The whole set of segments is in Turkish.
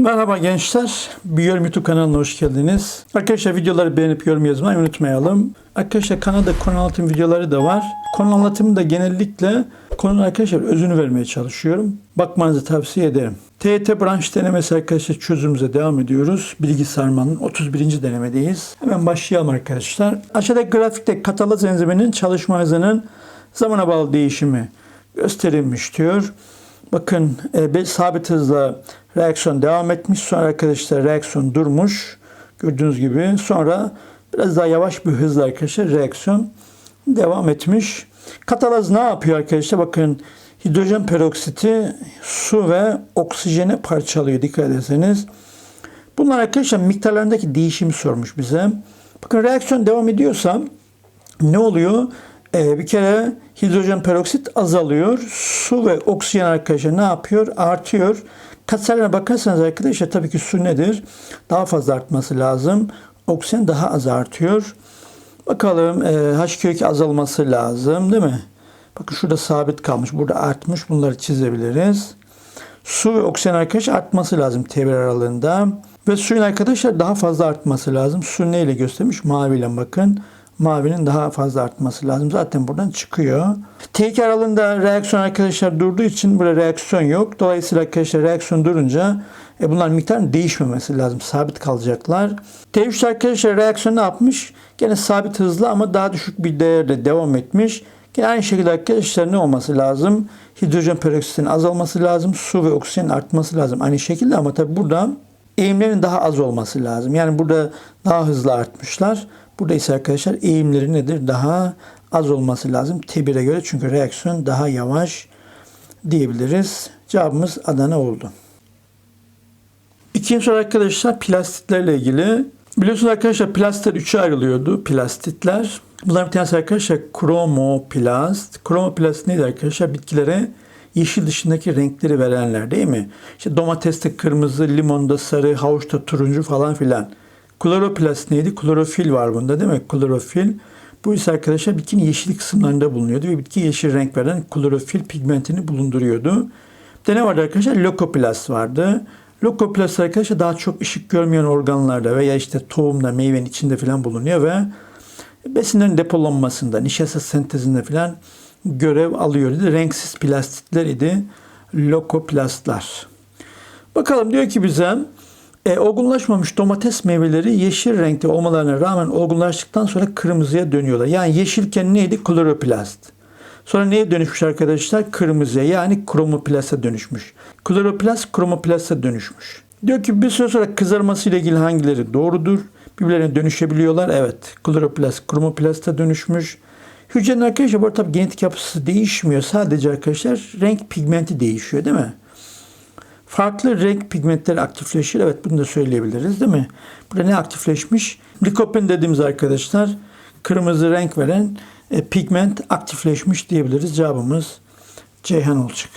Merhaba gençler. Biyom YouTube kanalına hoş geldiniz. Arkadaşlar videoları beğenip yorum yazmayı unutmayalım. Arkadaşlar kanalda konu anlatım videoları da var. Konu anlatımı da genellikle konunun arkadaşlar özünü vermeye çalışıyorum. Bakmanızı tavsiye ederim. TET branş denemesi arkadaşlar çözümümüze devam ediyoruz. Bilgi sarmanın 31. denemedeyiz. Hemen başlayalım arkadaşlar. Aşağıdaki grafikte katalaz enziminin çalışma hızının zamana bağlı değişimi gösterilmiş diyor. Bakın e, bir sabit hızla reaksiyon devam etmiş. Sonra arkadaşlar reaksiyon durmuş. Gördüğünüz gibi. Sonra biraz daha yavaş bir hızla arkadaşlar reaksiyon devam etmiş. Katalaz ne yapıyor arkadaşlar? Bakın hidrojen peroksiti su ve oksijeni parçalıyor dikkat ederseniz. Bunlar arkadaşlar miktarlarındaki değişimi sormuş bize. Bakın reaksiyon devam ediyorsa ne oluyor? Ee, bir kere hidrojen peroksit azalıyor. Su ve oksijen arkadaşlar ne yapıyor? Artıyor. Katsayılarına bakarsanız arkadaşlar tabii ki su nedir? Daha fazla artması lazım. Oksijen daha az artıyor. Bakalım e, H2O2 azalması lazım değil mi? Bakın şurada sabit kalmış. Burada artmış. Bunları çizebiliriz. Su ve oksijen arkadaşlar artması lazım T1 aralığında. Ve suyun arkadaşlar daha fazla artması lazım. Su neyle göstermiş? Maviyle bakın. Mavinin daha fazla artması lazım. Zaten buradan çıkıyor. T2 aralığında reaksiyon arkadaşlar durduğu için burada reaksiyon yok. Dolayısıyla arkadaşlar reaksiyon durunca e bunlar miktarın değişmemesi lazım. Sabit kalacaklar. T3 arkadaşlar reaksiyon ne yapmış? Gene sabit hızlı ama daha düşük bir değerde devam etmiş. Yine aynı şekilde arkadaşlar ne olması lazım? Hidrojen peroksitin azalması lazım. Su ve oksijenin artması lazım. Aynı şekilde ama tabi burada eğimlerin daha az olması lazım. Yani burada daha hızlı artmışlar. Burada ise arkadaşlar eğimleri nedir? Daha az olması lazım. T1'e göre çünkü reaksiyon daha yavaş diyebiliriz. Cevabımız Adana oldu. İkinci soru arkadaşlar plastitlerle ilgili. Biliyorsunuz arkadaşlar plastitler üçe ayrılıyordu. Plastitler. Bunların bir tanesi arkadaşlar kromoplast. Kromoplast neydi arkadaşlar? Bitkilere yeşil dışındaki renkleri verenler değil mi? İşte domateste kırmızı, limonda sarı, havuçta turuncu falan filan. Kloroplast neydi? Klorofil var bunda değil mi? Klorofil. Bu ise arkadaşlar bitkinin yeşil kısımlarında bulunuyordu ve bitki yeşil renk veren klorofil pigmentini bulunduruyordu. Bir de ne vardı arkadaşlar? Lokoplast vardı. Lokoplast arkadaşlar daha çok ışık görmeyen organlarda veya işte tohumda, meyvenin içinde falan bulunuyor ve besinlerin depolanmasında, nişasta sentezinde falan görev alıyor idi. Renksiz plastitler idi. Lokoplastlar. Bakalım diyor ki bize e, olgunlaşmamış domates meyveleri yeşil renkte olmalarına rağmen olgunlaştıktan sonra kırmızıya dönüyorlar. Yani yeşilken neydi? Kloroplast. Sonra neye dönüşmüş arkadaşlar? Kırmızıya yani kromoplasta dönüşmüş. Kloroplast kromoplasta dönüşmüş. Diyor ki bir süre sonra kızarması ile ilgili hangileri doğrudur? Birbirlerine dönüşebiliyorlar. Evet. Kloroplast kromoplasta dönüşmüş. Hücrenin arkadaşlar bu arada tabii genetik yapısı değişmiyor. Sadece arkadaşlar renk pigmenti değişiyor değil mi? Farklı renk pigmentleri aktifleşir. Evet bunu da söyleyebiliriz değil mi? Burada ne aktifleşmiş? Likopen dediğimiz arkadaşlar kırmızı renk veren e, pigment aktifleşmiş diyebiliriz. Cevabımız Ceyhan olacak.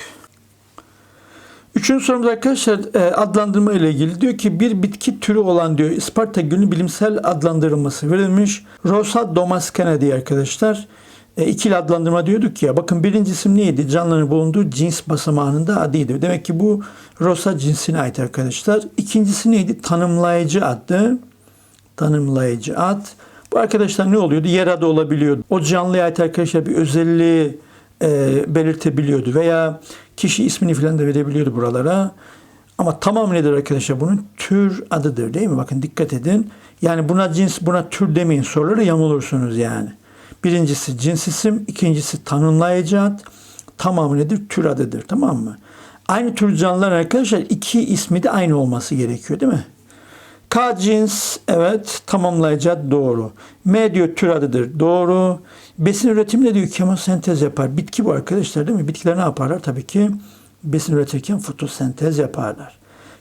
Üçüncü sorumuz arkadaşlar e, adlandırma ile ilgili. Diyor ki bir bitki türü olan diyor Isparta gülünün bilimsel adlandırılması verilmiş. Rosa domaskena diye arkadaşlar. E, ikili adlandırma diyorduk ya. Bakın birinci isim neydi? Canlıların bulunduğu cins basamağının adıydı. Demek ki bu Rosa cinsine ait arkadaşlar. İkincisi neydi? Tanımlayıcı adı. Tanımlayıcı ad. Bu arkadaşlar ne oluyordu? Yer adı olabiliyordu. O canlıya ait arkadaşlar bir özelliği belirtebiliyordu veya kişi ismini falan da verebiliyordu buralara. Ama tamam nedir arkadaşlar? Bunun tür adıdır değil mi? Bakın dikkat edin. Yani buna cins, buna tür demeyin soruları yanılırsınız yani. Birincisi cins isim, ikincisi tanımlayıcı ad. Tamamı nedir? Tür adıdır. Tamam mı? Aynı tür canlılar arkadaşlar iki ismi de aynı olması gerekiyor değil mi? K cins evet tamamlayıcı ad doğru. M diyor tür adıdır doğru. Besin üretiminde diyor kemosentez yapar. Bitki bu arkadaşlar değil mi? Bitkiler ne yaparlar? Tabii ki besin üretirken fotosentez yaparlar.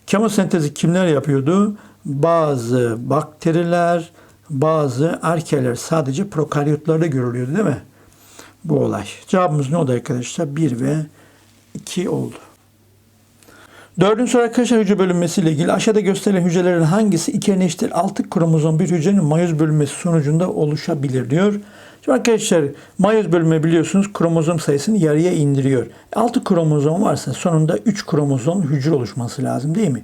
Kemosentezi kimler yapıyordu? Bazı bakteriler, bazı arkeler sadece prokaryotlarda görülüyordu değil mi? Bu olay. Cevabımız ne oldu arkadaşlar? 1 ve 2 oldu. Dördüncü soru arkadaşlar hücre bölünmesiyle ilgili aşağıda gösterilen hücrelerin hangisi iki eşittir 6 kromozom bir hücrenin mayoz bölünmesi sonucunda oluşabilir diyor. Şimdi arkadaşlar mayoz bölünme biliyorsunuz kromozom sayısını yarıya indiriyor. 6 kromozom varsa sonunda 3 kromozom hücre oluşması lazım değil mi?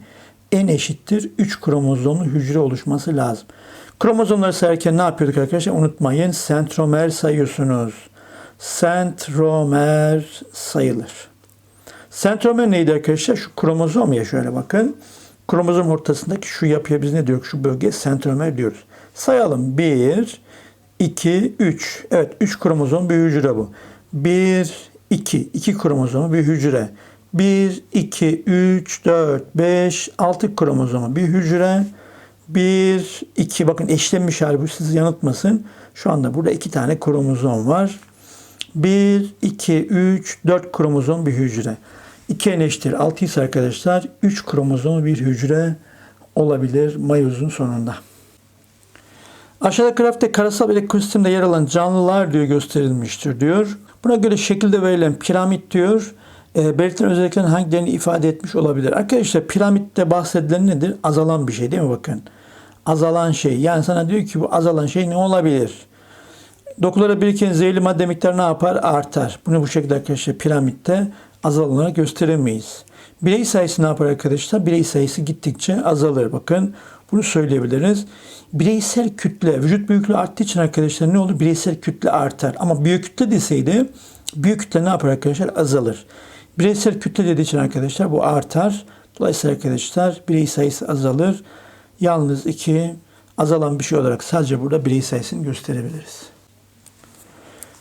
N eşittir 3 kromozomlu hücre oluşması lazım. Kromozomları sayarken ne yapıyorduk arkadaşlar? Unutmayın sentromer sayıyorsunuz. Sentromer sayılır. Sentromer neydi arkadaşlar? Şu kromozom ya şöyle bakın. Kromozom ortasındaki şu yapıya biz ne diyoruz? Şu bölge sentromer diyoruz. Sayalım. 1, 2, 3. Evet 3 kromozom bir hücre bu. 1, 2. 2 kromozomu bir hücre. 1, 2, 3, 4, 5, 6 kromozomu bir hücre. 1, 2 bakın eşlenmiş hali bu sizi yanıltmasın. Şu anda burada 2 tane kromozom var. 1, 2, 3, 4 kromozom bir hücre. 2 n eşittir 6 ise arkadaşlar 3 kromozom bir hücre olabilir mayozun sonunda. Aşağıda grafikte karasal ekosistemde yer alan canlılar diyor gösterilmiştir diyor. Buna göre şekilde verilen piramit diyor e, belirtilen özelliklerin hangilerini ifade etmiş olabilir? Arkadaşlar piramitte bahsedilen nedir? Azalan bir şey değil mi bakın? Azalan şey. Yani sana diyor ki bu azalan şey ne olabilir? Dokulara biriken zehirli madde miktarı ne yapar? Artar. Bunu bu şekilde arkadaşlar piramitte azalanarak gösteremeyiz. Birey sayısı ne yapar arkadaşlar? Birey sayısı gittikçe azalır. Bakın bunu söyleyebiliriz. Bireysel kütle, vücut büyüklüğü arttığı için arkadaşlar ne olur? Bireysel kütle artar. Ama büyük kütle deseydi büyük kütle ne yapar arkadaşlar? Azalır. Bireysel kütle dediği için arkadaşlar bu artar. Dolayısıyla arkadaşlar birey sayısı azalır. Yalnız iki azalan bir şey olarak sadece burada birey sayısını gösterebiliriz.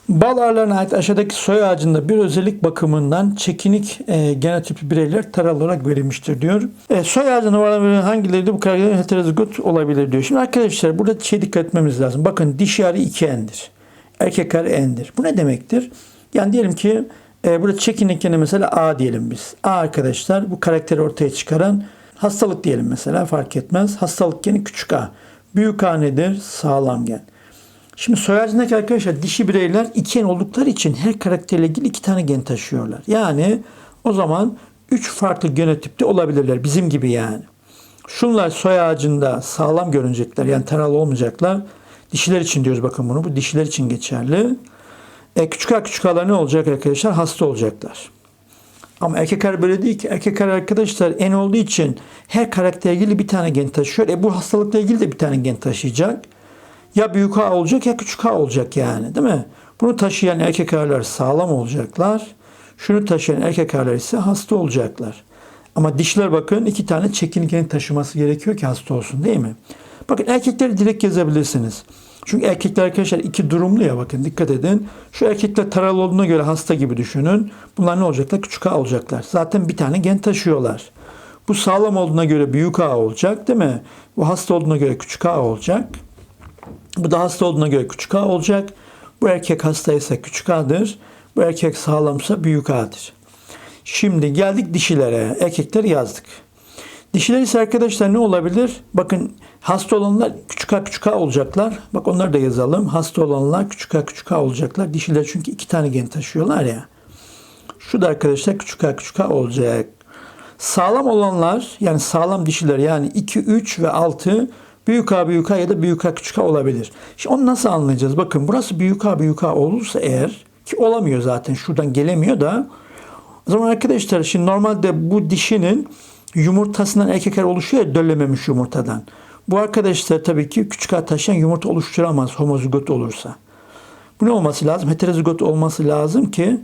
Bal arılarına ait aşağıdaki soy ağacında bir özellik bakımından çekinik e, genotipli bireyler taral olarak verilmiştir diyor. E, soy ağacında varlığı hangileri de bu karakterin heterozigot olabilir diyor. Şimdi arkadaşlar burada şey dikkat etmemiz lazım. Bakın dişi arı 2N'dir. Erkek arı N'dir. Bu ne demektir? Yani diyelim ki e, burada çekinik gene mesela A diyelim biz. A arkadaşlar bu karakteri ortaya çıkaran hastalık diyelim mesela fark etmez. Hastalık geni küçük A. Büyük A nedir? Sağlam gen. Şimdi soy ağacındaki arkadaşlar dişi bireyler iki gen oldukları için her karakterle ilgili iki tane gen taşıyorlar. Yani o zaman üç farklı genotipte olabilirler bizim gibi yani. Şunlar soy ağacında sağlam görünecekler yani taralı olmayacaklar. Dişiler için diyoruz bakın bunu. Bu dişiler için geçerli. E, küçük küçük A'lar ne olacak arkadaşlar? Hasta olacaklar. Ama erkek arı böyle değil ki. Erkek arı arkadaşlar en olduğu için her karakterle ilgili bir tane gen taşıyor. E bu hastalıkla ilgili de bir tane gen taşıyacak. Ya büyük A olacak ya küçük A olacak yani değil mi? Bunu taşıyan erkek arılar sağlam olacaklar. Şunu taşıyan erkek arılar ise hasta olacaklar. Ama dişler bakın iki tane çekingenin taşıması gerekiyor ki hasta olsun değil mi? Bakın erkekleri direkt yazabilirsiniz. Çünkü erkekler arkadaşlar iki durumlu ya bakın dikkat edin. Şu erkekler taralı olduğuna göre hasta gibi düşünün. Bunlar ne olacaklar? Küçük A olacaklar. Zaten bir tane gen taşıyorlar. Bu sağlam olduğuna göre büyük A olacak değil mi? Bu hasta olduğuna göre küçük A olacak. Bu da hasta olduğuna göre küçük A olacak. Bu erkek hastaysa küçük A'dır. Bu erkek sağlamsa büyük A'dır. Şimdi geldik dişilere. Erkekleri yazdık. Dişiler ise arkadaşlar ne olabilir? Bakın hasta olanlar küçük a küçük a olacaklar. Bak onları da yazalım. Hasta olanlar küçük a küçük a olacaklar. Dişiler çünkü iki tane gen taşıyorlar ya. Şu da arkadaşlar küçük a küçük a olacak. Sağlam olanlar yani sağlam dişiler yani 2, 3 ve 6 büyük A büyük A ya da büyük A küçük A olabilir. Şimdi onu nasıl anlayacağız? Bakın burası büyük A büyük A olursa eğer ki olamıyor zaten şuradan gelemiyor da o zaman arkadaşlar şimdi normalde bu dişinin yumurtasından erkekler oluşuyor ya döllememiş yumurtadan. Bu arkadaşlar tabii ki küçük A taşıyan yumurta oluşturamaz homozigot olursa. Bu ne olması lazım? Heterozigot olması lazım ki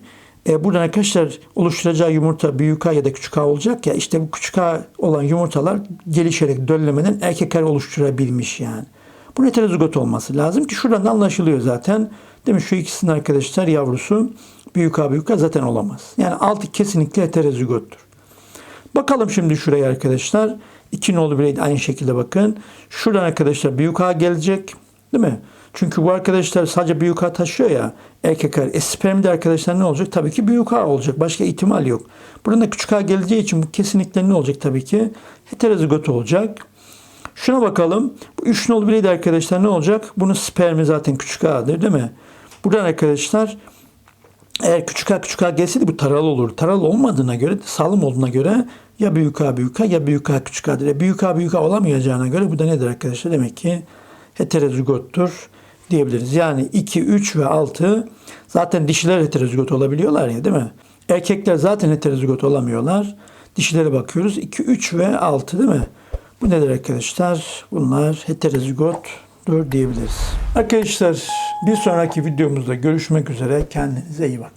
e, buradan arkadaşlar oluşturacağı yumurta büyük A ya da küçük A olacak ya işte bu küçük A olan yumurtalar gelişerek döllemeden erkekler oluşturabilmiş yani. Bu heterozigot olması lazım ki şuradan da anlaşılıyor zaten. Değil mi? Şu ikisinin arkadaşlar yavrusu büyük A büyük A zaten olamaz. Yani altı kesinlikle heterozigottur. Bakalım şimdi şuraya arkadaşlar. İki nolu birey aynı şekilde bakın. Şuradan arkadaşlar büyük A gelecek. Değil mi? Çünkü bu arkadaşlar sadece büyük A taşıyor ya. Erkekler. E spermde arkadaşlar ne olacak? Tabii ki büyük A olacak. Başka ihtimal yok. Buradan da küçük A geleceği için bu kesinlikle ne olacak tabii ki? Heterozigot olacak. Şuna bakalım. Bu üç nolu birey de arkadaşlar ne olacak? Bunun spermi zaten küçük A'dır değil mi? Buradan arkadaşlar eğer küçük A küçük A gelseydi bu taralı olur. Taralı olmadığına göre, sağlam olduğuna göre ya büyük A büyük A ya büyük A küçük A'dır. E büyük A büyük A olamayacağına göre bu da nedir arkadaşlar? Demek ki heterozigottur diyebiliriz. Yani 2, 3 ve 6 zaten dişiler heterozigot olabiliyorlar ya değil mi? Erkekler zaten heterozigot olamıyorlar. Dişilere bakıyoruz. 2, 3 ve 6 değil mi? Bu nedir arkadaşlar? Bunlar heterozigottur diyebiliriz. Arkadaşlar bir sonraki videomuzda görüşmek üzere. Kendinize iyi bakın.